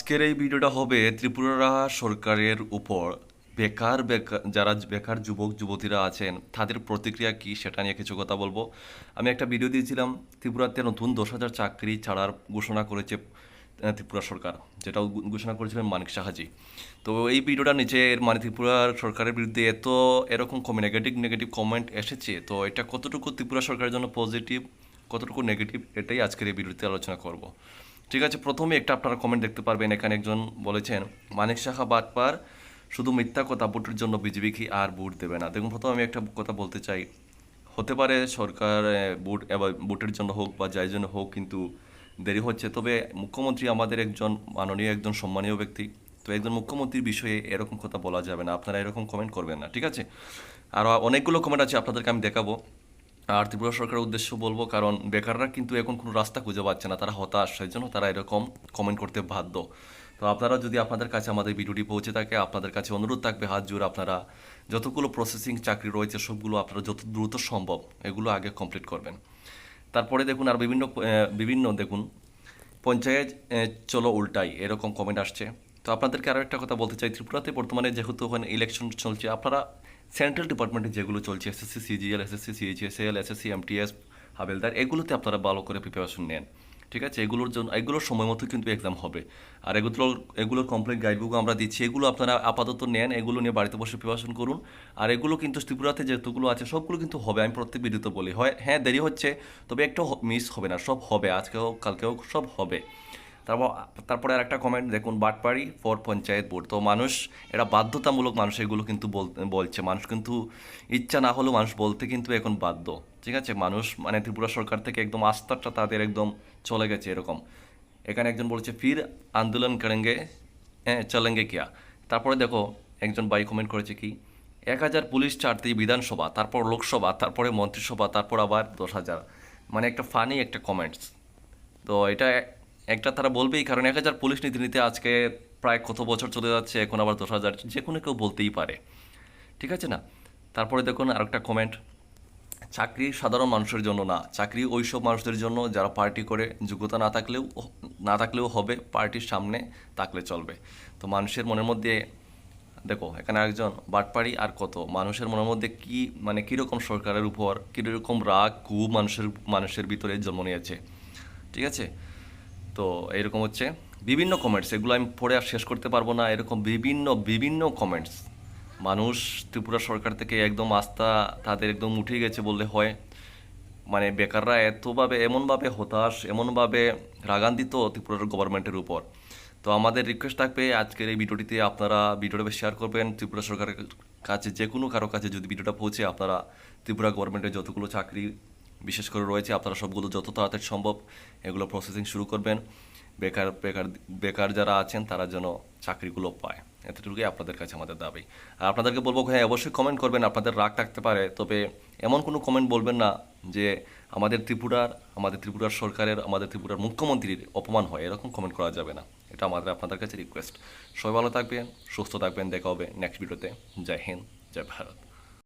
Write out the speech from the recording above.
আজকের এই ভিডিওটা হবে ত্রিপুরা সরকারের উপর। বেকার বেকার যারা বেকার যুবক, যুবতীরা আছেন, তাদের প্রতিক্রিয়া কি সেটা নিয়ে কিছু কথা বলব। আমি একটা ভিডিও দিয়েছিলাম, ত্রিপুরাতে নতুন দশ হাজার চাকরি ছাড়ার ঘোষণা করেছে ত্রিপুরা সরকার যেটা ঘোষণা করেছিলেন মানিক সাহাজি। তো এই ভিডিওটা নিচে মানে ত্রিপুরা সরকারের বিরুদ্ধে এত এরকম কমে নেগেটিভ নেগেটিভ কমেন্ট এসেছে, তো এটা কতটুকু ত্রিপুরা সরকারের জন্য পজিটিভ কতটুকু নেগেটিভ এটাই আজকের এই ভিডিওতে আলোচনা করব। ঠিক আছে, প্রথমে একটা আপনারা কমেন্ট দেখতে পারবেন, এখানে একজন বলেছেন, মানিক শাখা বাটপার, শুধু মিথ্যা কথা, ভোটের জন্য বিজেপি কি আর ভোট দেবে না? দেখুন, প্রথমে আমি একটা কথা বলতে চাই। হতে পারে সরকার ভোট, এবার ভোটের জন্য হোক বা যাই জন্য হোক, কিন্তু দেরি হচ্ছে। তবে মুখ্যমন্ত্রী আমাদের একজন মাননীয়, একজন সম্মানীয় ব্যক্তি। তো একজন মুখ্যমন্ত্রীর বিষয়ে এরকম কথা বলা যাবে না। আপনারা এরকম কমেন্ট করবেন না, ঠিক আছে? আর অনেকগুলো কমেন্ট আছে, আপনাদেরকে আমি দেখাবো। আর ত্রিপুরা সরকারের উদ্দেশ্য বলব, কারণ বেকাররা কিন্তু এখন কোনো রাস্তা খুঁজে পাচ্ছে না। তারা হতাশ, সেই জন্য তারা এরকম কমেন্ট করতে বাধ্য। তো আপনারা যদি আপনাদের কাছে আমাদের ভিডিওটি পৌঁছে থাকে, আপনাদের কাছে অনুরোধ থাকবে হাত জোর আপনারা যতগুলো প্রসেসিং চাকরি রয়েছে, সবগুলো আপনারা যত দ্রুত সম্ভব এগুলো আগে কমপ্লিট করবেন। তারপরে দেখুন আর বিভিন্ন বিভিন্ন দেখুন, পঞ্চায়েত চলো উল্টাই, এরকম কমেন্ট আসছে। তো আপনাদেরকে আরও একটা কথা বলতে চাই, ত্রিপুরাতে বর্তমানে যেহেতু ওখানে ইলেকশন চলছে, আপনারা সেন্ট্রাল ডিপার্টমেন্টে যেগুলো চলছে SSC CGL SSC CHSL SSC MTS Havaldar, এগুলোতে আপনারা ভালো করে প্রিপারেশন নেন, ঠিক আছে? এগুলোর জন্য, এগুলোর সময় মতো কিন্তু এক্সাম হবে। আর এগুলো, এগুলোর কমপ্লিট গাইডবুক আমরা দিচ্ছি, এগুলো আপনারা আপাতত নেন, এগুলো নিয়ে বাড়িতে বসে প্রিপারেশন করুন। আর এগুলো কিন্তু ত্রিপুরাতে যেগুলো আছে, সবগুলো কিন্তু হবে, আমি প্রত্যেক ভিডিওতে বলি। হয় হ্যাঁ দেরি হচ্ছে, তবে একটা মিস হবে না, সব হবে আজকে হোক কালকে হোক সব হবে। তারপর, তারপরে আর একটা কমেন্ট দেখুন, বাটপাড়ি, ফর পঞ্চায়েত বোর্ড তো মানুষ এটা বাধ্যতামূলক মানুষ এগুলো কিন্তু বলছে। মানুষ কিন্তু ইচ্ছা না হলেও মানুষ বলতে কিন্তু এখন বাধ্য। ঠিক আছে? মানুষ মানে ত্রিপুরা সরকার থেকে একদম আস্থাটা তাদের একদম চলে গেছে এরকম। এখানে একজন বলছে, ফির আন্দোলন করেঙ্গে হ্যাঁ চলেঙ্গে কিয়া? তারপরে দেখো, একজন বাই কমেন্ট করেছে কি, এক হাজার পুলিশ চারটি বিধানসভা, তারপর লোকসভা, তারপরে মন্ত্রিসভা, তারপর আবার দশ হাজার। মানে একটা ফানি একটা কমেন্টস তো এটা একটা তারা বলবেই, কারণ এক হাজার পুলিশ নীতি আজকে প্রায় কত বছর চলে যাচ্ছে, এখন আবার দশ হাজার, যে কোনো কেউ বলতেই পারে। ঠিক আছে না? তারপরে দেখুন আরেকটা কমেন্ট চাকরি সাধারণ মানুষের জন্য না, চাকরি ওই সব মানুষদের জন্য যারা পার্টি করে, যোগ্যতা না থাকলেও না থাকলেও হবে, পার্টির সামনে থাকলে চলবে। তো মানুষের মনের মধ্যে, দেখো এখানে একজন বাটপাড়ি আর কত, মানুষের মনের মধ্যে কি মানে কীরকম সরকারের উপর, কীরকম রাগ কু মানুষের মানুষের ভিতরে জন্ম নিয়েছে। ঠিক আছে? তো এরকম হচ্ছে। বিভিন্ন কমেন্টস এগুলো আমি পড়ে আর শেষ করতে পারব না। এরকম বিভিন্ন বিভিন্ন কমেন্টস মানুষ ত্রিপুরা সরকার থেকে একদম আস্থা তাদের একদম উঠে গেছে বললে হয়। মানে বেকাররা এতভাবে, এমনভাবে হতাশ, এমনভাবে রাগান্বিত ত্রিপুরার গভর্নমেন্টের উপর। তো আমাদের রিকোয়েস্ট থাকবে আজকের এই ভিডিওটিতে আপনারা ভিডিওটা শেয়ার করবেন। ত্রিপুরা সরকারের কাছে যে কোনো কারও কাছে যদি ভিডিওটা পৌঁছে আপনারা ত্রিপুরা গভর্নমেন্টের যতগুলো চাকরি বিশেষ করে রয়েছে, আপনারা সবগুলো যত তাড়াতাড়ি সম্ভব এগুলো প্রসেসিং শুরু করবেন। বেকার বেকার বেকার যারা আছেন, তারা যেন চাকরিগুলো পায়। এতটুকুই আপনাদের কাছে আমাদের দাবি। আর আপনাদেরকে বলব হ্যাঁ অবশ্যই কমেন্ট করবেন, আপনাদের রাগ থাকতে পারে, তবে এমন কোনো কমেন্ট বলবেন না যে আমাদের ত্রিপুরার আমাদের ত্রিপুরার সরকারের, আমাদের ত্রিপুরার মুখ্যমন্ত্রীর অপমান হয়, এরকম কমেন্ট করা যাবে না। এটা আমাদের, আপনাদের কাছে রিকোয়েস্ট সবাই ভালো থাকবেন, সুস্থ থাকবেন, দেখা হবে নেক্সট ভিডিওতে জয় হিন্দ, জয় ভারত।